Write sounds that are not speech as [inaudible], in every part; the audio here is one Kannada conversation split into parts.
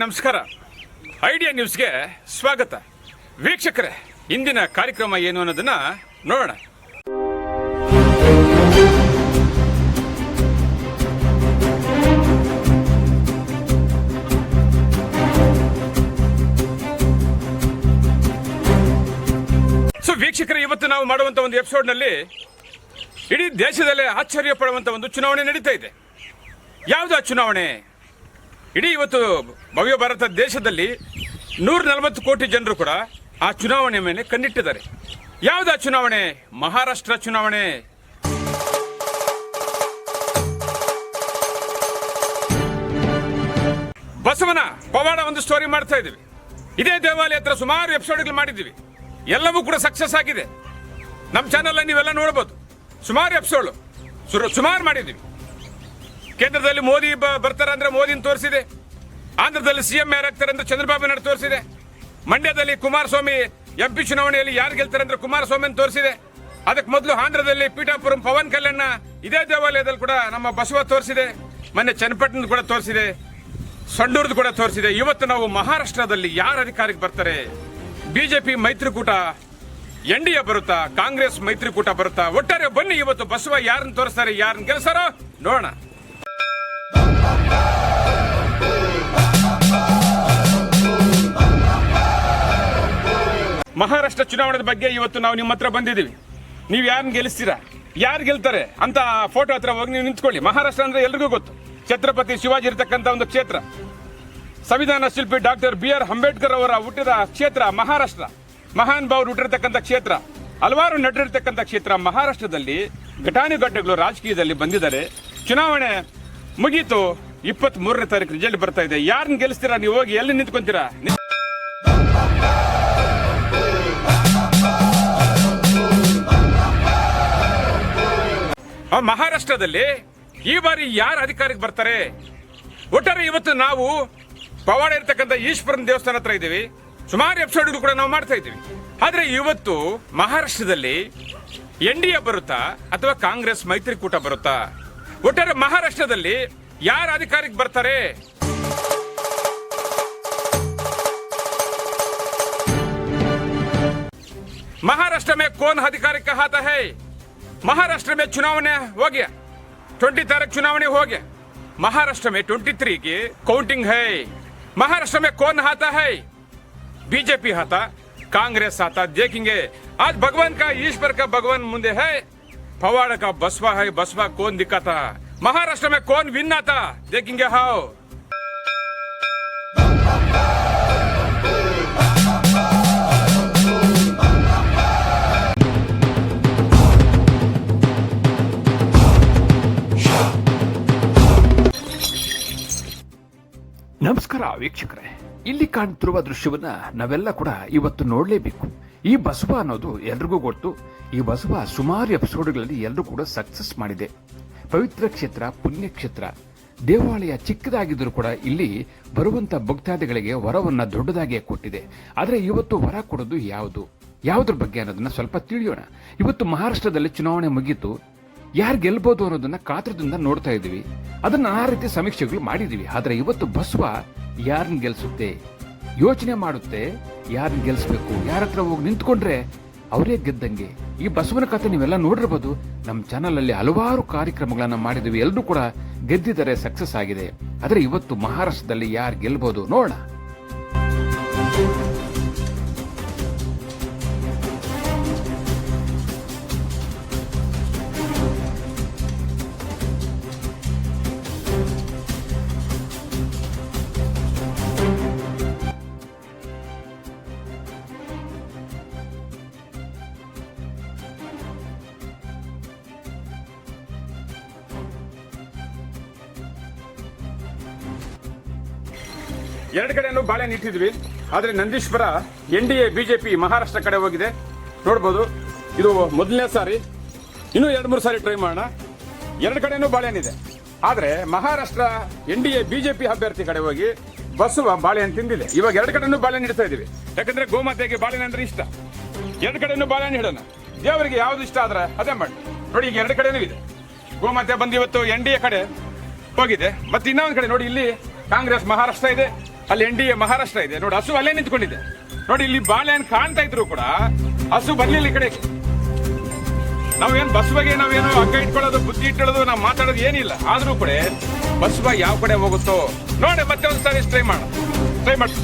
ನಮಸ್ಕಾರ. ಐಡಿಯಾ ನ್ಯೂಸ್ಗೆ ಸ್ವಾಗತ. ವೀಕ್ಷಕರೇ, ಇಂದಿನ ಕಾರ್ಯಕ್ರಮ ಏನು ಅನ್ನೋದನ್ನ ನೋಡೋಣ. ಸೊ ವೀಕ್ಷಕರೇ, ಇವತ್ತು ನಾವು ಮಾಡುವಂತ ಒಂದು ಎಪಿಸೋಡ್ನಲ್ಲಿ ಇಡೀ ದೇಶದಲ್ಲೇ ಆಶ್ಚರ್ಯ ಪಡುವಂತ ಒಂದು ಚುನಾವಣೆ ನಡೀತಾ ಇದೆ. ಯಾವುದು ಆ ಚುನಾವಣೆ? ಇಡೀ ಇವತ್ತು ಭವ್ಯ ಭಾರತ ದೇಶದಲ್ಲಿ ನೂರ ನಲವತ್ತು ಕೋಟಿ ಜನರು ಕೂಡ ಆ ಚುನಾವಣೆ ಮೇಲೆ ಕಣ್ಣಿಟ್ಟಿದ್ದಾರೆ. ಯಾವ್ದು ಚುನಾವಣೆ? ಮಹಾರಾಷ್ಟ್ರ ಚುನಾವಣೆ. ಬಸವನ ಪವಾಡ ಒಂದು ಸ್ಟೋರಿ ಮಾಡ್ತಾ ಇದೀವಿ ಇದೇ ದೇವಾಲಯ ಹತ್ರ ಸುಮಾರು ಎಪಿಸೋಡ್ಗಳು ಮಾಡಿದ್ದೀವಿ. ಎಲ್ಲವೂ ಕೂಡ ಸಕ್ಸಸ್ ಆಗಿದೆ. ನಮ್ಮ ಚಾನಲ್ ನೀವೆಲ್ಲ ನೋಡ್ಬೋದು. ಸುಮಾರು ಎಪಿಸೋಡ್ ಸುಮಾರು ಮಾಡಿದ್ದೀವಿ. ಕೇಂದ್ರದಲ್ಲಿ ಮೋದಿ ಬರ್ತಾರ ಅಂದ್ರೆ ಮೋದಿನ ತೋರಿಸಿದೆ. ಆಂಧ್ರದಲ್ಲಿ ಸಿಎಂ ಯಾರಾಗ್ತಾರೆ ಅಂದ್ರೆ ಚಂದ್ರಬಾಬು ನಾಯ್ಡು ತೋರಿಸಿದೆ. ಮಂಡ್ಯದಲ್ಲಿ ಕುಮಾರಸ್ವಾಮಿ ಎಂ ಪಿ ಚುನಾವಣೆಯಲ್ಲಿ ಯಾರು ಗೆಲ್ತಾರೆ ಅಂದ್ರೆ ಕುಮಾರಸ್ವಾಮಿ ತೋರಿಸಿದೆ. ಅದಕ್ಕೆ ಮೊದಲು ಆಂಧ್ರದಲ್ಲಿ ಪೀಠಾಪುರಂ ಪವನ್ ಕಲ್ಯಾಣ ಇದೇ ದೇವಾಲಯದಲ್ಲಿ ಕೂಡ ನಮ್ಮ ಬಸವ ತೋರಿಸಿದೆ. ಮೊನ್ನೆ ಚನ್ನಪಟ್ಟಣದ ಕೂಡ ತೋರಿಸಿದೆ. ಸಂಡೂರ್ದು ಕೂಡ ತೋರಿಸಿದೆ. ಇವತ್ತು ನಾವು ಮಹಾರಾಷ್ಟ್ರದಲ್ಲಿ ಯಾರು ಅಧಿಕಾರಕ್ಕೆ ಬರ್ತಾರೆ? ಬಿಜೆಪಿ ಮೈತ್ರಿಕೂಟ, ಎನ್ ಡಿ ಎ ಬರುತ್ತಾ? ಕಾಂಗ್ರೆಸ್ ಮೈತ್ರಿಕೂಟ ಬರುತ್ತಾ? ಒಟ್ಟಾರೆ ಬನ್ನಿ ಇವತ್ತು ಬಸವ ಯಾರನ್ನ ತೋರಿಸ್ತಾರೆ, ಯಾರನ್ನು ಗೆಲ್ಸಾರೋ ನೋಡೋಣ. ಮಹಾರಾಷ್ಟ್ರ ಚುನಾವಣೆ ಬಗ್ಗೆ ಇವತ್ತು ನಾವು ನಿಮ್ಮ ಹತ್ರ ಬಂದಿದ್ದೀವಿ. ನೀವು ಯಾರನ್ನ ಗೆಲ್ಲಿಸ್ತೀರಾ? ಯಾರು ಗೆಲ್ತಾರೆ? ಅಂತ ಫೋಟೋ ಹತ್ರ ಹೋಗಿ ನೀವು ನಿಂತ್ಕೊಳ್ಳಿ. ಮಹಾರಾಷ್ಟ್ರ ಅಂದ್ರೆ ಎಲ್ರಿಗೂ ಗೊತ್ತು. ಛತ್ರಪತಿ ಶಿವಾಜಿ ಇರತಕ್ಕಂತ ಒಂದು ಕ್ಷೇತ್ರ. ಸಂವಿಧಾನ ಶಿಲ್ಪಿ ಡಾಕ್ಟರ್ ಬಿ ಆರ್ ಅಂಬೇಡ್ಕರ್ ಅವರ ಹುಟ್ಟಿದ ಕ್ಷೇತ್ರ ಮಹಾರಾಷ್ಟ್ರ. ಮಹಾನ್ ಭಾವರು ಹುಟ್ಟಿರ್ತಕ್ಕಂಥ ಕ್ಷೇತ್ರ. ಹಲವಾರು ನಟರಿರ್ತಕ್ಕಂಥ ಕ್ಷೇತ್ರ ಮಹಾರಾಷ್ಟ್ರದಲ್ಲಿ ಘಟಾನುಘಟ್ಟಗಳು ರಾಜಕೀಯದಲ್ಲಿ ಬಂದಿದ್ದಾರೆ. ಚುನಾವಣೆ ಮುಗೀತು. ಇಪ್ಪತ್ತ್ ಮೂರನೇ ತಾರೀಕು ರಿಸಲ್ಟ್ ಬರ್ತಾ ಇದೆ. ಯಾರನ್ನ ಗೆಲ್ಲಿಸ್ತೀರಾ? ನೀವು ಹೋಗಿ ಎಲ್ಲಿ ನಿಂತ್ಕೊಂತೀರಾ? ಮಹಾರಾಷ್ಟ್ರದಲ್ಲಿ ಈ ಬಾರಿ ಯಾರು ಅಧಿಕಾರಕ್ಕೆ ಬರ್ತಾರೆ ಒಟ್ಟಾರೆ ಇವತ್ತು ನಾವು ಪವಾಡ ಇರ್ತಕ್ಕಂಥ ಈಶ್ವರನ ದೇವಸ್ಥಾನ ಹತ್ರ ಇದ್ದೀವಿ ಸುಮಾರು ಎಪಿಸೋಡ್ ಕೂಡ ನಾವು ಮಾಡ್ತಾ ಇದ್ದೀವಿ ಆದ್ರೆ ಇವತ್ತು ಮಹಾರಾಷ್ಟ್ರದಲ್ಲಿ ಎನ್ ಡಿ ಎ ಬರುತ್ತಾ ಅಥವಾ ಕಾಂಗ್ರೆಸ್ ಮೈತ್ರಿಕೂಟ ಬರುತ್ತಾ ಒಟ್ಟಾರೆ ಮಹಾರಾಷ್ಟ್ರದಲ್ಲಿ ಯಾರು ಅಧಿಕಾರಕ್ಕೆ ಬರ್ತಾರೆ महाराष्ट्र में कौन अधिकारी कहाता है महाराष्ट्र में चुनावने हो गया। ट्वेंटी तारीख चुनावने हो गया। महाराष्ट्र में ट्वेंटी थ्री की काउंटिंग है। महाराष्ट्र में कौन आता है? बीजेपी आता कांग्रेस आता देखेंगे। आज भगवान का ईश्वर का भगवान मुंदे है। पवाड़ का बसवा है, बसवा कौन दिखाता? महाराष्ट्र में कौन विन आता? देखेंगे हाउ ನಮಸ್ಕಾರ ವೀಕ್ಷಕರೇ. ಇಲ್ಲಿ ಕಾಣ್ತಿರುವ ದೃಶ್ಯವನ್ನ ನಾವೆಲ್ಲ ಕೂಡ ಇವತ್ತು ನೋಡಲೇಬೇಕು. ಈ ಬಸವ ಅನ್ನೋದು ಎಲ್ರಿಗೂ ಗೊತ್ತು. ಈ ಬಸವ ಸುಮಾರು ಎಪಿಸೋಡ್ಗಳಲ್ಲಿ ಎಲ್ಲರೂ ಕೂಡ ಸಕ್ಸಸ್ ಮಾಡಿದೆ. ಪವಿತ್ರ ಕ್ಷೇತ್ರ ಪುಣ್ಯಕ್ಷೇತ್ರ ದೇವಾಲಯ ಚಿಕ್ಕದಾಗಿದ್ದರೂ ಕೂಡ ಇಲ್ಲಿ ಬರುವಂತ ಭಕ್ತಾದಿಗಳಿಗೆ ವರವನ್ನ ದೊಡ್ಡದಾಗಿಯೇ ಕೊಟ್ಟಿದೆ. ಆದರೆ ಇವತ್ತು ವರ ಕೊಡೋದು ಯಾವುದು? ಯಾವುದ್ರ ಬಗ್ಗೆ ಅನ್ನೋದನ್ನ ಸ್ವಲ್ಪ ತಿಳಿಯೋಣ. ಇವತ್ತು ಮಹಾರಾಷ್ಟ್ರದಲ್ಲಿ ಚುನಾವಣೆ ಮುಗೀತು. ಯಾರು ಗೆಲ್ಬೋದು ಅನ್ನೋದನ್ನ ಕಾತ್ರದಿಂದ ನೋಡ್ತಾ ಇದೀವಿ ಅದನ್ನ ಆ ರೀತಿ ಸಮೀಕ್ಷೆಗಳು ಮಾಡಿದೀವಿ ಆದ್ರೆ ಇವತ್ತು ಬಸವ ಯಾರನ್ನ ಗೆಲ್ಸುತ್ತೆ? ಯೋಚನೆ ಮಾಡುತ್ತೆ ಯಾರನ್ನ ಗೆಲ್ಸ್ಬೇಕು? ಯಾರ ಹತ್ರ ಹೋಗಿ ನಿಂತ್ಕೊಂಡ್ರೆ ಅವರೇ ಗೆದ್ದಂಗೆ? ಈ ಬಸವನ ಕಥೆ ನೀವೆಲ್ಲ ನೋಡಿರ್ಬೋದು. ನಮ್ಮ ಚಾನಲ್ ಅಲ್ಲಿ ಹಲವಾರು ಕಾರ್ಯಕ್ರಮಗಳನ್ನ ಮಾಡಿದೀವಿ ಎಲ್ಲರೂ ಕೂಡ ಗೆದ್ದಿದ್ದಾರೆ ಸಕ್ಸಸ್ ಆಗಿದೆ. ಆದರೆ ಇವತ್ತು ಮಹಾರಾಷ್ಟ್ರದಲ್ಲಿ ಯಾರು ಗೆಲ್ಬಹುದು ನೋಡೋಣ. ಎರಡು ಕಡೆನೂ ಬಾಳೆ ನಿಂತಿದ್ವಿ ಆದ್ರೆ Nandishwara, N D A BJP Maharashtra ಕಡೆ ಹೋಗಿದೆ. ನೋಡ್ಬೋದು. ಇದು ಮೊದಲನೇ ಸಾರಿ. ಇನ್ನೂ ಎರಡು ಮೂರು ಸಾರಿ ಟ್ರೈ ಮಾಡೋಣ. ಎರಡು ಕಡೆನೂ ಬಾಳೆಹಣ್ಣಿದೆ ಆದ್ರೆ Maharashtra, N D A BJP ಅಭ್ಯರ್ಥಿ ಕಡೆ ಹೋಗಿ ಬಸವ ಬಾಳೆಹಣ್ಣು ತಿಂದಿದೆ. ಇವಾಗ ಎರಡು ಕಡೆನೂ ಬಾಳೆಹಣ್ಣು ಇಡ್ತಾ ಇದೀವಿ ಯಾಕಂದ್ರೆ ಗೋಮಾತೆಗೆ ಬಾಳೆಹಣ್ಣು ಅಂದ್ರೆ ಇಷ್ಟ. ಎರಡು ಕಡೆನೂ ಬಾಳೆಹಣ್ಣು ಇಡೋಣ ದೇವರಿಗೆ ಯಾವ್ದು ಇಷ್ಟ ಆದ್ರೆ ಅದೇ ಮಾಡಿ. ನೋಡಿ, ಈಗ ಎರಡು ಕಡೆನೂ ಇದೆ. ಗೋಮಾತೆ ಬಂದು ಇವತ್ತು ಎನ್ ಡಿ ಎ ಕಡೆ ಹೋಗಿದೆ. ಮತ್ತೆ ಇನ್ನೊಂದು ಕಡೆ ನೋಡಿ, ಇಲ್ಲಿ ಕಾಂಗ್ರೆಸ್ ಮಹಾರಾಷ್ಟ್ರ ಇದೆ. ಅಲ್ಲಿ ಎನ್ ಡಿ ಎ ಮಹಾರಾಷ್ಟ್ರ ಇದೆ. ನೋಡಿ, ಹಸು ಅಲ್ಲೇ ನಿಂತ್ಕೊಂಡಿದೆ. ನೋಡಿ, ಇಲ್ಲಿ ಬಾಳೆಹಣ್ಣು ಕಾಣ್ತಾ ಇದ್ರು ಕೂಡ ಹಸು ಬರ್ಲಿಲ್ಲ ಈ ಕಡೆಗೆ ನಾವೇನ್ ಬಸ್ ಬಗ್ಗೆ ನಾವೇನು ಅಗ್ಗ ಇಟ್ಕೊಳ್ಳೋದು, ಬುದ್ಧಿ ಇಟ್ಕೊಳ್ಳೋದು, ನಾವು ಮಾತಾಡೋದು ಏನಿಲ್ಲ. ಆದ್ರೂ ಕೂಡ ಬಸ್ ಬಗ್ಗೆ ಯಾವ ಕಡೆ ಹೋಗುತ್ತೋ. ನೋಡಿ, ಮತ್ತೆ ಒಂದ್ಸಾರಿ ಟ್ರೈ ಮಾಡ ಟ್ರೈ ಮಾಡಿ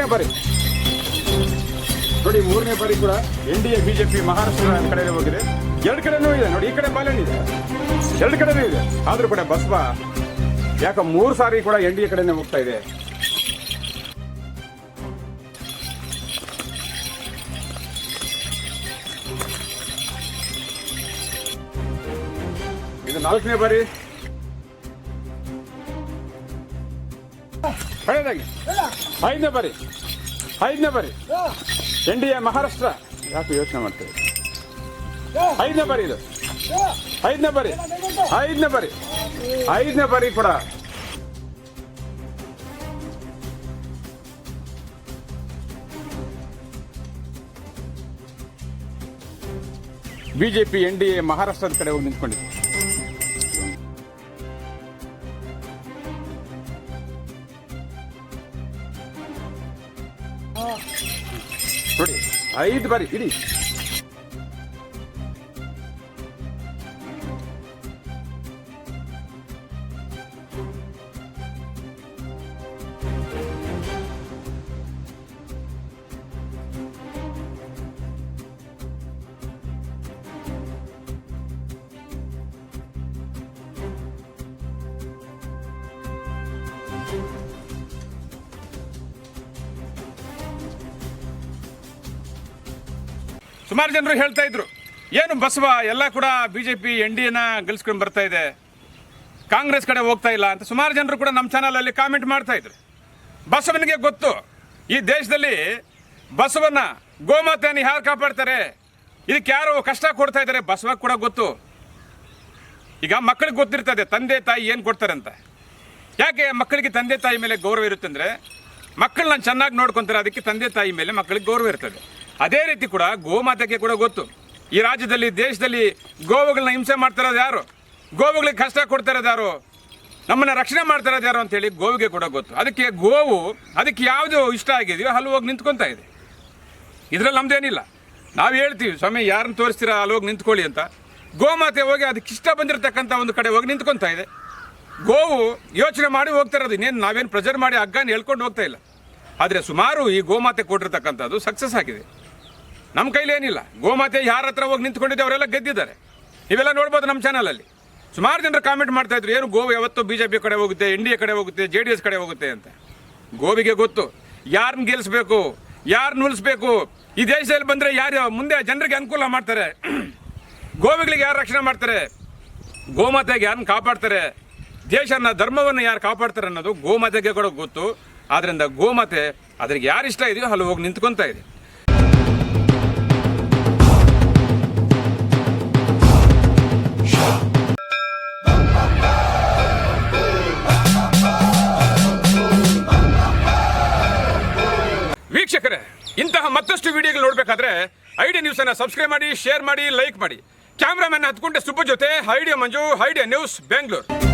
ಮೂರನೇ ಬಾರಿ. ನೋಡಿ, ಮೂರನೇ ಬಾರಿ ಕೂಡ N D A BJP Maharashtra ಕಡೆ ಹೋಗಿದೆ. ಎರಡು ಕಡೆನೂ ಇದೆ. ನೋಡಿ, ಈ ಕಡೆ ಬಾಲೆನ್ ಇದೆ. ಎರಡು ಕಡೆನೂ ಇದೆ. ಆದ್ರೂ ಕೂಡ ಬಸವ, ಯಾಕ ಮೂರು ಸಾರಿ ಕೂಡ ಎನ್ ಡಿ ಎ ಕಡೆನೇ ಹೋಗ್ತಾ ಇದೆ. ಇದು ನಾಲ್ಕನೇ ಬಾರಿ. ಕಡೆಯದಾಗಿ ಐದನೇ ಬಾರಿ. ಐದನೇ ಬಾರಿ. N D A, Maharashtra. ಯಾಕೆ ಯೋಚನೆ ಮಾಡ್ತೀವಿ ಐದನೇ ಬಾರಿ ಇದು. ಐದನೇ ಬಾರಿ. ಐದನೇ ಬಾರಿ. ಐದನೇ ಬಾರಿ ಕೂಡ. ಬಿಜೆಪಿ, ಎನ್ ಡಿ ಎ, ಮಹಾರಾಷ್ಟ್ರದ ಕಡೆ ಹೋಗಿ ನಿಂತ್ಕೊಂಡಿದೆ. ನೋಡಿ ಐದು ಬಾರಿ ಇಡಿ. ಸುಮಾರು ಜನರು ಹೇಳ್ತಾ ಇದ್ರು, ಏನು ಬಸವ, ಎಲ್ಲ ಕೂಡ ಬಿಜೆಪಿ ಎನ್ ಡಿ ಎನ ಗಳಿಸ್ಕೊಂಡು ಬರ್ತಾ ಇದೆ. ಕಾಂಗ್ರೆಸ್ ಕಡೆ ಹೋಗ್ತಾ ಇಲ್ಲ, ಅಂತ ಸುಮಾರು ಜನರು ಕೂಡ ನಮ್ಮ ಚಾನಲಲ್ಲಿ ಕಾಮೆಂಟ್ ಮಾಡ್ತಾ ಇದ್ರು. ಬಸವನಿಗೆ ಗೊತ್ತು, ಈ ದೇಶದಲ್ಲಿ ಬಸವನ ಗೋಮಾತೆಯನ್ನು ಯಾರು ಕಾಪಾಡ್ತಾರೆ? ಇದಕ್ಕೆ ಯಾರು ಕಷ್ಟ ಕೊಡ್ತಾ ಇದ್ದಾರೆ? ಬಸವ ಕೂಡ ಗೊತ್ತು. ಈಗ ಮಕ್ಕಳಿಗೆ ಗೊತ್ತಿರ್ತದೆ, ತಂದೆ, ತಾಯಿ ಏನು ಕೊಡ್ತಾರೆ ಅಂತ. ಯಾಕೆ ಮಕ್ಕಳಿಗೆ ತಂದೆ, ತಾಯಿ ಮೇಲೆ ಗೌರವ ಇರುತ್ತೆ ಅಂದ್ರೆ ಮಕ್ಕಳನ್ನ ಚೆನ್ನಾಗಿ ನೋಡ್ಕೊಂತಾರೆ, ಅದಕ್ಕೆ ತಂದೆ, ತಾಯಿ ಮೇಲೆ ಮಕ್ಕಳಿಗೆ ಗೌರವ ಇರ್ತದೆ. ಅದೇ ರೀತಿ ಕೂಡ ಗೋಮಾತೆಗೆ ಕೂಡ ಗೊತ್ತು. ಈ ರಾಜ್ಯದಲ್ಲಿ, ದೇಶದಲ್ಲಿ ಗೋವುಗಳನ್ನ ಹಿಂಸೆ ಮಾಡ್ತಾ ಇರೋದು ಯಾರು? ಗೋವುಗಳಿಗೆ ಕಷ್ಟ ಕೊಡ್ತಾ ಇರೋದು ಯಾರು? ನಮ್ಮನ್ನ ರಕ್ಷಣೆ ಮಾಡ್ತಾ ಇರೋದು ಯಾರು ಅಂತೇಳಿ ಗೋವಿಗೆ ಕೂಡ ಗೊತ್ತು. ಅದಕ್ಕೆ ಗೋವು ಅದಕ್ಕೆ ಯಾವುದು ಇಷ್ಟ ಆಗಿದೆಯೋ ಅಲ್ಲಿ ಹೋಗಿ ನಿಂತ್ಕೊತಾ ಇದೆ. ಇದರಲ್ಲಿ ನಮ್ದೇನಿಲ್ಲ. ನಾವು ಹೇಳ್ತೀವಿ, ಸ್ವಾಮಿ, ಯಾರನ್ನ ತೋರಿಸ್ತೀರಾ? ಅಲ್ಲಿ ಹೋಗಿ ನಿಂತ್ಕೊಳ್ಳಿ ಅಂತ. ಗೋಮಾತೆ ಹೋಗಿ ಅದಕ್ಕೆ ಇಷ್ಟ ಬಂದಿರತಕ್ಕಂಥ ಒಂದು ಕಡೆ ಹೋಗಿ ನಿಂತ್ಕೊತಾ ಇದೆ. ಗೋವು ಯೋಚನೆ ಮಾಡಿ ಹೋಗ್ತಾ ಇರೋದು ಇನ್ನೇನು ನಾವೇನು ಪ್ರೆಜರ್ ಮಾಡಿ ಹಗ್ಗನ ಹೇಳ್ಕೊಂಡು ಹೋಗ್ತಾ ಇಲ್ಲ. ಆದರೆ ಸುಮಾರು ಈ ಗೋಮಾತೆ ಕೊಟ್ಟಿರ್ತಕ್ಕಂಥದ್ದು ಸಕ್ಸಸ್ ಆಗಿದೆ. ನಮ್ಮ ಕೈಲಿ ಏನಿಲ್ಲ. ಗೋಮಾತೆ ಯಾರ ಹತ್ರ ಹೋಗಿ ನಿಂತ್ಕೊಂಡಿದ್ದೆ ಅವರೆಲ್ಲ ಗೆದ್ದಿದ್ದಾರೆ. ಇವೆಲ್ಲ ನೋಡ್ಬೋದು ನಮ್ಮ ಚಾನಲಲ್ಲಿ ಸುಮಾರು ಜನರು ಕಾಮೆಂಟ್ ಮಾಡ್ತಾ ಇದ್ರು, ಏನು ಗೋವು ಯಾವತ್ತೂ ಬಿ ಜೆ ಪಿ ಕಡೆ ಹೋಗುತ್ತೆ ಎನ್ ಕಡೆ ಹೋಗುತ್ತೆ ಜೆ ಎಸ್ ಕಡೆ ಹೋಗುತ್ತೆ ಅಂತ. ಗೋವಿಗೆ ಗೊತ್ತು ಯಾರನ್ನ ಗೆಲ್ಲಿಸ್ಬೇಕು ಯಾರನ್ನ ಉಳಿಸ್ಬೇಕು? ಈ ದೇಶದಲ್ಲಿ ಬಂದರೆ ಯಾರು ಮುಂದೆ ಜನರಿಗೆ ಅನುಕೂಲ ಮಾಡ್ತಾರೆ. [clears throat] ಗೋವಿಗಳಿಗೆ ಯಾರು ರಕ್ಷಣೆ ಮಾಡ್ತಾರೆ? ಗೋಮಾತೆಗೆ ಯಾರನ್ನ ಕಾಪಾಡ್ತಾರೆ? ದೇಶನ ಧರ್ಮವನ್ನು ಯಾರು ಕಾಪಾಡ್ತಾರೆ ಅನ್ನೋದು ಗೋಮಾತೆಗೆ ಕೂಡ ಗೊತ್ತು. ಆದ್ರಿಂದ ಗೋಮಾತೆ, ಅದ್ರಿಗೆ ಯಾರು ಇಷ್ಟ ಇದೆಯೋ ಅಲ್ಲಿ ಹೋಗಿ ನಿಂತ್ಕೊತಾ ಇದೆ. ವೀಕ್ಷಕರೇ, ಇಂತಹ ಮತ್ತಷ್ಟು ವಿಡಿಯೋಗಳು ನೋಡಬೇಕಾದ್ರೆ ಐಡಿಯಾ ನ್ಯೂಸ್ ಅನ್ನ ಸಬ್ಸ್ಕ್ರೈಬ್ ಮಾಡಿ, ಶೇರ್ ಮಾಡಿ, ಲೈಕ್ ಮಾಡಿ. ಕ್ಯಾಮ್ರಾಮನ್ ಹತ್ಕೊಂಡೆ ಸುಬ್ಬ ಜೊತೆ, idea Manju, idea news, Bengaluru.